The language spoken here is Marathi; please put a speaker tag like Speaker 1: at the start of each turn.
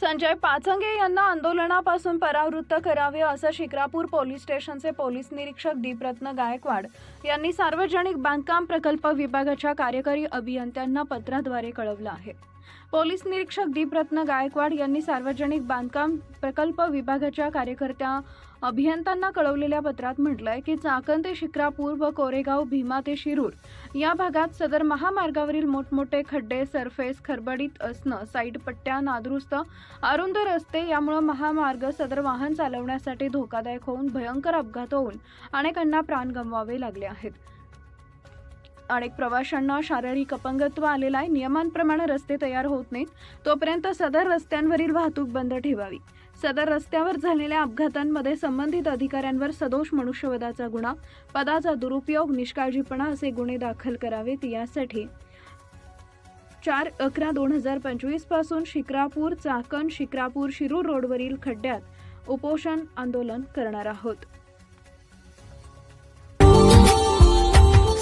Speaker 1: संजय पाचंगे यांना आंदोलनापासून परावृत्त करावे असं शिक्रापूर पोलीस स्टेशनचे पोलीस निरीक्षक दीपरत्न गायकवाड यांनी सार्वजनिक बांधकाम प्रकल्प विभागाच्या कार्यकारी अभियंत्यांना पत्राद्वारे कळवलं आहे. पोलीस निरीक्षक दीपरत्न गायकवाड यांनी सार्वजनिक बांधकाम प्रकल्प विभागाच्या कार्यकर्त्या अभियंत्यांना कळवलेल्या पत्रात म्हटलंय की चाकण ते शिक्रापूर व कोरेगाव भीमा ते शिरूर या भागात सदर महामार्गावरील मोठमोठे खड्डे सरफेस खरबडीत असणं साईड पट्ट्या नादुरुस्त अरुंद रस्ते यामुळे महामार्ग सदर वाहन चालवण्यासाठी धोकादायक होऊन भयंकर अपघात होऊन अनेकांना प्राण गमवावे लागले आहेत. अनेक प्रवाशांना शारीरिक अपंगत्व आलेला आहे. नियमांप्रमाणे रस्ते तयार होत नाहीत. तोपर्यंत सदर रस्त्यांवरील वाहतूक बंद ठेवावी. सदर रस्त्यावर झालेल्या अपघातांमध्ये संबंधित अधिकाऱ्यांवर सदोष मनुष्यवधाचा गुन्हा पदाचा दुरुपयोग निष्काळजीपणा असे गुन्हे दाखल करावेत. यासाठी चार अकरा दोन हजार पंचवीसपासून शिक्रापूर चाकण शिक्रापूर शिरूर रोडवरील खड्ड्यात उपोषण आंदोलन करणार आहोत.